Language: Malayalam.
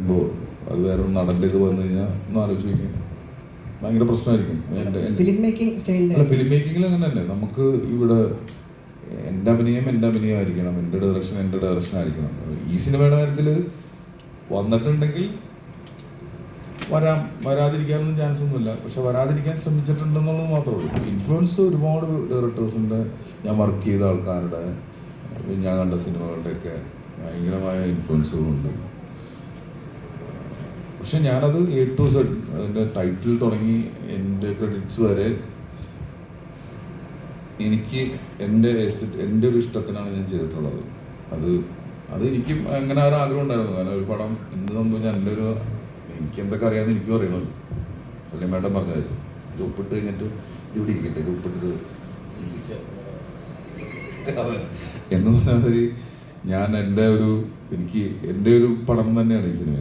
ഇപ്പോൾ അത് വേറെ നടന്റെ ഇത് വന്നു കഴിഞ്ഞാൽ ഒന്ന് ആലോചിച്ച് ഭയങ്കര പ്രശ്നമായിരിക്കും. ഫിലിം മേക്കിംഗ് അല്ല സ്റ്റൈലിൽ ഫിലിം മേക്കിങ്ങിൽ അങ്ങനെ തന്നെ നമുക്ക് ഇവിടെ എന്റെ അഭിനയം എന്റെ അഭിനയം ആയിരിക്കണം എന്റെ ഡയറക്ഷൻ എന്റെ ഡയറക്ഷൻ ആയിരിക്കണം. ഈ സിനിമയുടെ കാര്യത്തിൽ വന്നിട്ടുണ്ടെങ്കിൽ വരാം. വരാതിരിക്കാനൊന്നും ചാൻസ് ഒന്നുമില്ല. പക്ഷെ വരാതിരിക്കാൻ ശ്രമിച്ചിട്ടുണ്ടെന്നുള്ളത് മാത്രമേ ഉള്ളൂ. ഇൻഫ്ലുവൻസ് ഒരുപാട് ഡയറക്ടേഴ്സിന്റെ ഞാൻ വർക്ക് ചെയ്ത ആൾക്കാരുടെ ഞാൻ കണ്ട സിനിമകളുടെയൊക്കെ ഭയങ്കരമായ ഇൻഫ്ലുവൻസുകളുണ്ട് പക്ഷെ ഞാനത് എ ടു സെഡ് അതിന്റെ ടൈറ്റിൽ തുടങ്ങി എന്റെ ക്രെഡിറ്റ്സ് വരെ എനിക്ക് എന്റെ എന്റെ ഒരു ഇഷ്ടത്തിനാണ് ഞാൻ ചെയ്തിട്ടുള്ളത്. അത് അത് എനിക്കും അങ്ങനെ ഒരു ആഗ്രഹം ഉണ്ടായിരുന്നു. കാരണം ഒരു പടം എന്ത് സംഭവിച്ചാൽ എന്റെ ഒരു എനിക്ക് എന്തൊക്കെ അറിയാമെന്ന് എനിക്കും അറിയണമല്ലോ. അല്ലെങ്കിൽ മേഡം പറഞ്ഞായിരുന്നു ഇത് ഒപ്പിട്ട് കഴിഞ്ഞിട്ട് ഇത് ഇവിടെ ഇരിക്കട്ടെ. ഇത് ഒപ്പിട്ടിട്ട് അതെ. എന്ന് പറഞ്ഞാൽ ഞാൻ എന്റെ ഒരു എനിക്ക് എന്റെ ഒരു പടം തന്നെയാണ് ഈ സിനിമ